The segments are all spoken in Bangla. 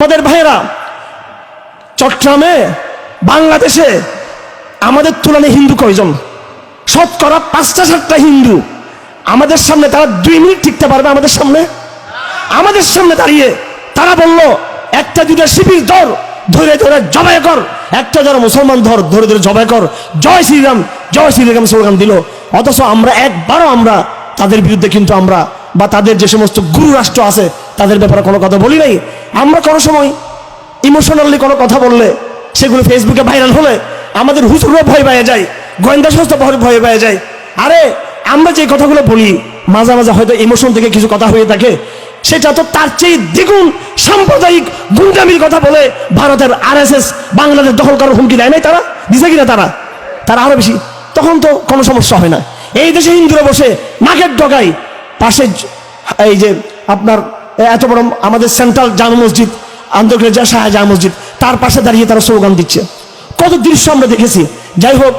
আমাদের ভাইয়েরা, চট্টগ্রামে, বাংলাদেশে আমাদের তুলনায় হিন্দু কয়জন? শতকরা পাঁচটা সাতটা হিন্দু। আমাদের সামনে তারা দুই মিনিট টিকতে পারবে আমাদের সামনে? আমাদের সামনে দাঁড়িয়ে তারা বলল, একটা দুটা শিবির ধর, ধরে ধরে জবাই কর। একটা যারা মুসলমান ধর, ধরে ধরে জবাই কর। জয় শ্রীরাম জয় শ্রীরাম স্লোগান দিল। অথচ আমরা একবারও আমরা তাদের বিরুদ্ধে কিন্তু আমরা বা তাদের যে সমস্ত গুরু রাষ্ট্র আছে, তাদের ব্যাপারে কোনো কথা বলি নাই। আমরা কোনো সময় ইমোশনালি কোনো কথা বললে, সেগুলো ফেসবুকে ভাইরাল হলে আমাদের হুজুরও ভয় পেয়ে যায়, গোয়েন্দা সংস্থা ভয় পেয়ে যায়। আরে, আমরা যে কথাগুলো বলি, মাঝে মাঝে হয়তো ইমোশন থেকে কিছু কথা হয়ে থাকে, সেটা তো তার চেয়ে দ্বিগুণ সাম্প্রদায়িক গুন্ডামির কথা বলে ভারতের আরএসএস বাংলাদেশ দখল করার হুমকি দেয় নাই তারা? দিছে কিনা তারা? তারা আরও বেশি। তখন তো কোনো সমস্যা হয় না। এই দেশে হিন্দুরা বসে নাকের ডগায় পাশে এই যে আপনার এত বড় আমাদের সেন্ট্রাল জামা মসজিদ, আন্তর্জাতিক যা শাহ জামা মসজিদ, তার পাশে দাঁড়িয়ে তারা স্লোগান দিচ্ছে। কত দৃশ্য আমরা দেখেছি। যাই হোক,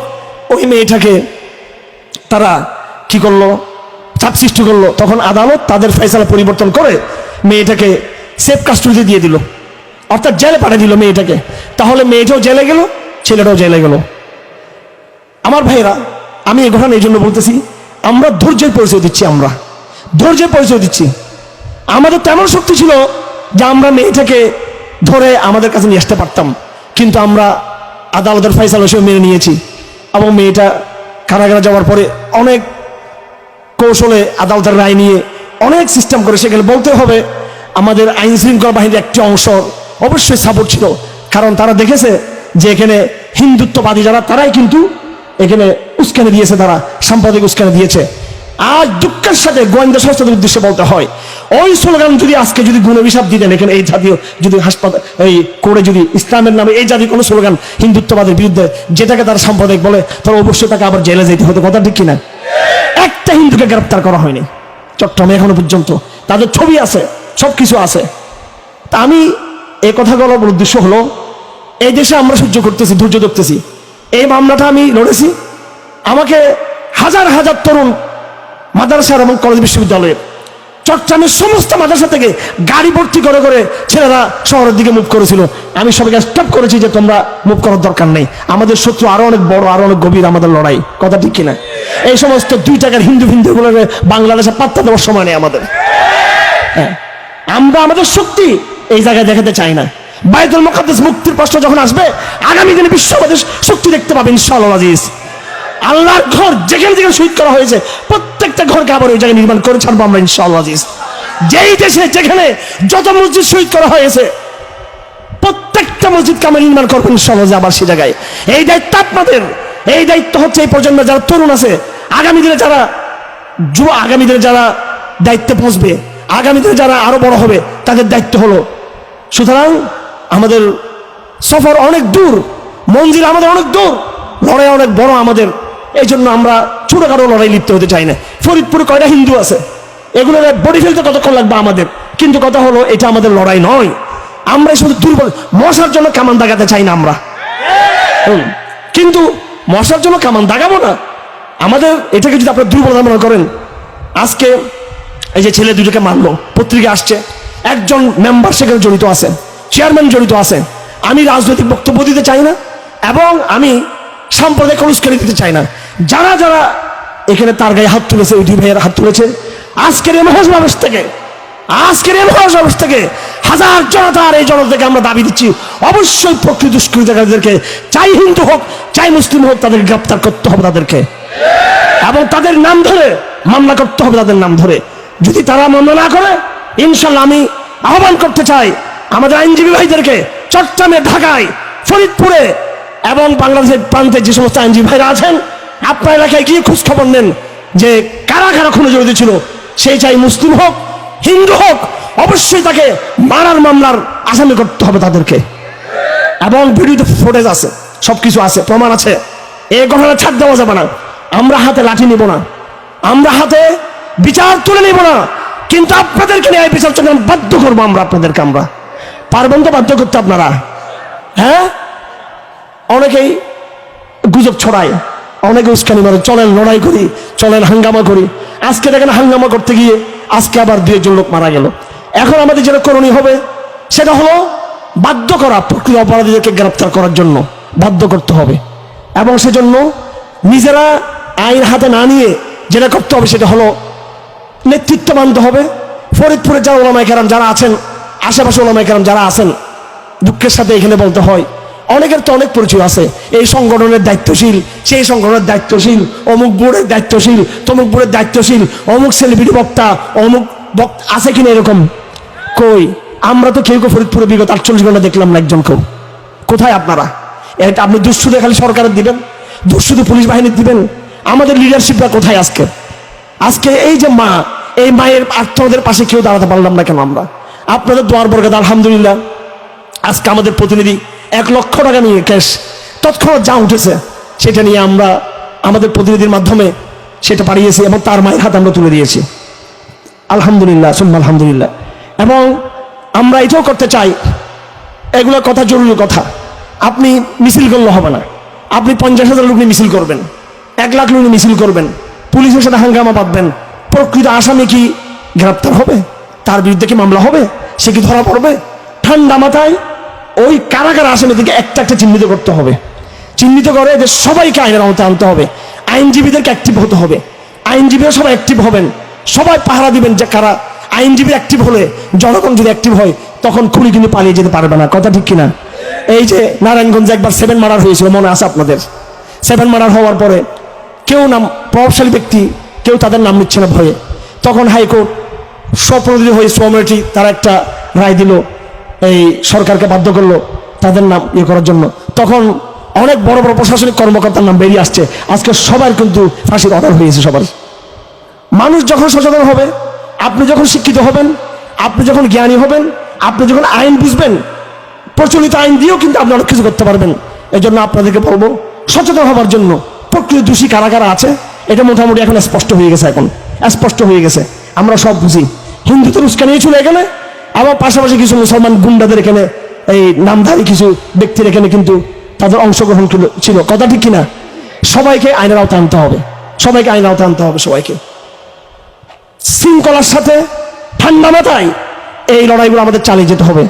ওই মেয়েটাকে তারা কি করল? চাপ সৃষ্টি করল। তখন আদালত তাদের ফয়সালা পরিবর্তন করে মেয়েটাকে সেফ কাস্টডিতে দিয়ে দিল। অর্থাৎ জেলে পাঠিয়ে দিল মেয়েটাকে। তাহলে মেয়েটাও জেলে গেল, ছেলেটাও জেলে গেল। আমার ভাইরা আমি এই ঘটনা এই জন্য বলতেছি, আমরা ধৈর্যের পরিচয় দিচ্ছি আমরা। ধৈর্যের পরিচয় দিচ্ছি। আমাদের তেমন শক্তি ছিল যে আমরা মেয়েটাকে ধরে আমাদের কাছে নিয়ে আসতে পারতাম। কিন্তু আমরা আদালতের ফয়সালা হিসেবে মেনে নিয়েছি এবং মেয়েটা কারাগারে যাওয়ার পরে অনেক কৌশলে আদালতের রায় নিয়ে অনেক সিস্টেম করে সেখানে বলতে হবে, আমাদের আইন শৃঙ্খলা বাহিনীর একটি অংশ অবশ্যই সাপোর্ট ছিল। কারণ তারা দেখেছে যে এখানে হিন্দুত্ববাদী যারা, তারাই কিন্তু এখানে উস্কানি দিয়েছে, তারা সাম্প্রদায়িক উস্কানি দিয়েছে। আজ দুঃখের সাথে গোয়েন্দা সংস্থাদের উদ্দেশ্যে বলতে হয়, ওই স্লোগান যদি আজকে যদি গুণবিসাব দিতেন এখানে এই জাতীয় যদি হাসপাতাল, এই করে যদি ইসলামের নামে এই জাতীয় কোনো স্লোগান হিন্দুত্ববাদের বিরুদ্ধে যেটাকে তারা সাম্প্রদায়িক বলে তাহলে অবশ্যই তাকে আবার জেলে যেতে হতো। কথা ঠিক কিনা? একটা হিন্দুকে গ্রেপ্তার করা হয়নি, চট্টগ্রামে এখনও পর্যন্ত। তাদের ছবি আছে সব কিছু আছে। তা আমি এই কথা বলার উদ্দেশ্য হলো, এই দেশে আমরা সহ্য করতেছি, ধৈর্য ধরতেছি। এই মামলাটা আমি লড়েছি। আমাকে হাজার হাজার তরুণ মাদ্রাসার এবং কলেজ বিশ্ববিদ্যালয়ের চট্টগ্রামের সমস্ত মাদ্রাসা থেকে গাড়ি ভর্তি করে করে ছেলেরা শহরের দিকে মুভ করেছিল। আমি সবাইকে স্টপ করেছি যে তোমরা মুভ করার দরকার নেই। আমাদের শত্রু আরও অনেক বড়, আরও অনেক গভীর আমাদের লড়াই। কথা ঠিক কিনা? এই সমস্ত দুই টাকার হিন্দু হিন্দুগুলোকে বাংলাদেশে পাত্তা দেওয়ার সময় নেই আমাদের। হ্যাঁ। আমরা আমাদের শক্তি এই জায়গায় দেখাতে চাই না। মুকাদ্দাস মুক্তির প্রশ্ন যখন আসবে, আগামী দিনে বিশ্ব আমাদের শক্তি দেখতে পাবে ইনশাআল্লাহ আল্লাহর ঘর যেখানে যেখানে শহীদ করা হয়েছে, প্রত্যেকটা ঘরকে আবার ওই জায়গায় নির্মাণ করে ছাড়বো আমরা ইনশাআল্লাহ যেই দেশে যেখানে যত মসজিদ শহীদ করা হয়েছে, প্রত্যেকটা মসজিদকে আমরা নির্মাণ করব ইনশাআল্লাহ আবার সেই জায়গায়। এই দায়িত্ব আপনাদের, এই দায়িত্ব হচ্ছে এই প্রজন্মের যারা তরুণ আছে, আগামী দিনে যারা যুব, আগামী দিনে যারা দায়িত্বে পৌঁছবে, আগামী দিনে যারা আরও বড় হবে, তাদের দায়িত্ব হলো, সুতরাং আমাদের সফর অনেক দূর মঞ্জিল আমাদের অনেক দূর, লড়াই অনেক বড় আমাদের। এই জন্য আমরা ছোটখাটো লড়াই লিপ্ত হতে চাই না। ফরিদপুরে কয়টা হিন্দু আছে? এগুলো বডি ফেলতে কতক্ষণ লাগবে আমাদের? কিন্তু কথা হলো, এটা আমাদের লড়াই নয়। আমরা শুধু দুর্বল। মশার জন্য কামান দাগাতে চাই না আমরা। কিন্তু মশার জন্য কামান দাগাবো না। আমাদের এটাকে যদি আপনারা দুর্বলতা মনে করেন, আজকে এই যে ছেলে দুটোকে মারলো, পত্রিকা আসছে। একজন মেম্বার সেখানে জড়িত আছে চেয়ারম্যান জড়িত আছে। আমি রাজনৈতিক বক্তব্য দিতে চাই না, এবং আমি সাম্প্রদায়িক অনুষ্ঠানে দিতে চাই না। যারা যারা এখানে তার গায়ে হাত তুলেছে দুই ভাইয়ের হাত তুলেছে, আজকের এই মহাজ মানুষ থেকে, আজকের এই মহাজ মানুষ থেকে হাজার জনতার এই জনতাকে আমরা দাবি দিচ্ছি। অবশ্যই প্রকৃত দুষ্কৃতকারীদেরকে, চাই হিন্দু হোক, চাই মুসলিম হোক, তাদের গ্রেপ্তার করতে হবে তাদেরকে। এবং তাদের নাম ধরে মামলা করতে হবে তাদের নাম ধরে। যদি তারা মামলা না করে ইনশাল্লাহ আমি আহ্বান করতে চাই আমাদের আইনজীবী ভাইদেরকে চট্টগ্রামে ঢাকায়, ফরিদপুরে এবং বাংলাদেশের প্রান্তে যে সমস্ত আইনজীবী ভাইরা আছেন আপনার এলাকায় গিয়ে খোঁজ খবর নেন যে কারা কারা খুনে জড়িত ছিল। সেই চাই মুসলিম হোক, হিন্দু হোক, অবশ্যই তাকে মারার মামলার আসামি করতে হবে তাদেরকে। এবং ভিডিওতে ফুটেজ আছে, সবকিছু আছে, প্রমাণ আছে। এই ঘটনা ছাড় দেওয়া যাবে না। আমরা হাতে লাঠি নিব না। আমরা হাতে বিচার তুলে নিব না। কিন্তু আপনাদেরকে নিয়ে বিচার জন্য বাধ্য করব আমরা, আপনাদেরকে আমরা। পারবেন তো বাধ্য করতে আপনারা? হ্যাঁ? অনেকেই গুজব ছড়ায়। অনেকে উস্কানি মারে, চলেন লড়াই করি, চলেন হাঙ্গামা করি। আজকে দেখেন হাঙ্গামা করতে গিয়ে আজকে আবার দু একজন লোক মারা গেল। এখন আমাদের যেটা করণীয় হবে, সেটা হলো বাধ্য করা প্রকৃত অপরাধীদেরকে গ্রেপ্তার করার জন্য, বাধ্য করতে হবে। এবং সেজন্য নিজেরা আইন হাতে না নিয়ে যেটা করতে হবে সেটা হলো নেতৃত্ব মানতে হবে। ফরিদপুরে যারা ওলামাই কেরাম যারা আছেন আশেপাশে ওলামাই কেরাম যারা আছেন, দুঃখের সাথে এখানে বলতে হয় অনেকের তো অনেক পরিচয় আছে। এই সংগঠনের দায়িত্বশীল, সেই সংগঠনের দায়িত্বশীল, অমুক বোর্ডের দায়িত্বশীল, তমুক বোর্ডের দায়িত্বশীল, অমুক সেলিব্রিটি বক্তা, অমুক বক্তা আছে কিনা এরকম? কই? আমরা তো কেউ কেউ ফরিদপুরে বিগত আটচল্লিশ ঘণ্টা দেখলাম না একজন কেউ কোথায় আপনারা? এটা আপনি দুঃসুদে খালি সরকারের দিবেন দুঃসুদে পুলিশ বাহিনীর দিবেন। আমাদের লিডারশিপটা কোথায় আজকে? আজকে এই যে মা, এই মায়ের আত্মদের পাশে কেউ দাঁড়াতে পারলাম না কেন আমরা? আপনাদের দোয়ার বর্গাদ আলহামদুলিল্লাহ। আজকে আমাদের প্রতিনিধি এক লক্ষ টাকা নিয়ে ক্যাশ তৎক্ষণাৎ যা উঠেছে, সেটা নিয়ে আমরা আমাদের প্রতিনিধির মাধ্যমে সেটা পাঠিয়েছি এবং তার মায়ের হাত আমরা তুলে দিয়েছি। আলহামদুলিল্লাহ, সুম্মা আলহামদুলিল্লাহ। এবং আমরা এটাও করতে চাই, এগুলো কথা জরুরি কথা। আপনি মিছিল করলে হবে না। আপনি পঞ্চাশ হাজার লোক মিছিল করবেন, এক লাখ লোক মিছিল করবেন, পুলিশের সাথে হাঙ্গামা বাঁধবেন, প্রকৃত আসামি কি গ্রেপ্তার হবে? তার বিরুদ্ধে কি মামলা হবে? সে কি ধরা পড়বে? ঠান্ডা মাথায় ওই কারা কারা আসামিদেরকে একটা একটা চিহ্নিত করতে হবে। চিহ্নিত করে এদের সবাইকে আইনের আওতায় আনতে হবে। আইনজীবীদেরকে অ্যাক্টিভ হতে হবে। আইনজীবীরা সবাই অ্যাক্টিভ হবেন। সবাই পাহারা দিবেন যে কারা। আইনজীবী অ্যাক্টিভ হলে, জনগণ যদি অ্যাক্টিভ হয়, তখন খুনি কিন্তু পালিয়ে যেতে পারবে না। কথা ঠিক কিনা? এই যে নারায়ণগঞ্জে একবার সেভেন মার্ডার হয়েছিল, মনে আছে আপনাদের? সেভেন মার্ডার হওয়ার পরে কেউ নাম, প্রভাবশালী ব্যক্তি, কেউ তাদের নাম নিচ্ছে না ভয়ে। তখন হাইকোর্ট স্বপ্রতিনিধি হয়ে সোমেটি তারা একটা রায় দিল। এই সরকারকে বাধ্য করল তাদের নাম ইয়ে করার জন্য। তখন অনেক বড় বড় প্রশাসনিক কর্মকর্তার নাম বেরিয়ে আসছে। আজকে সবার কিন্তু ফাঁসির অর্ডার হয়েছে সবার। মানুষ যখন সচেতন হবে, আপনি যখন শিক্ষিত হবেন, আপনি যখন জ্ঞানী হবেন, আপনি যখন আইন বুঝবেন, প্রচলিত আইন দিয়েও কিন্তু আপনি অনেক কিছু করতে পারবেন। এই জন্য আপনাদেরকে বলব, সচেতন হবার জন্য প্রকৃত দোষী কারা কারা আছে, এটা মোটামুটি এখন স্পষ্ট হয়ে গেছে এখন। স্পষ্ট হয়ে গেছে। আমরা সব বুঝি। হিন্দুদের উস্কানি ছিল এখানে আবার পাশাপাশি কিছু মুসলমান গুন্ডাদের এখানে, এই নামধারী কিছু ব্যক্তির এখানে কিন্তু তাদের অংশগ্রহণ ছিল কথা ঠিক কিনা? সবাইকে আইনের আওতা আনতে হবে। সবাইকে আইনের আওতা আনতে হবে সবাইকে। শৃঙ্খলার সাথে ঠান্ডা মাথায় এই লড়াইগুলো আমাদের চালিয়ে যেতে হবে।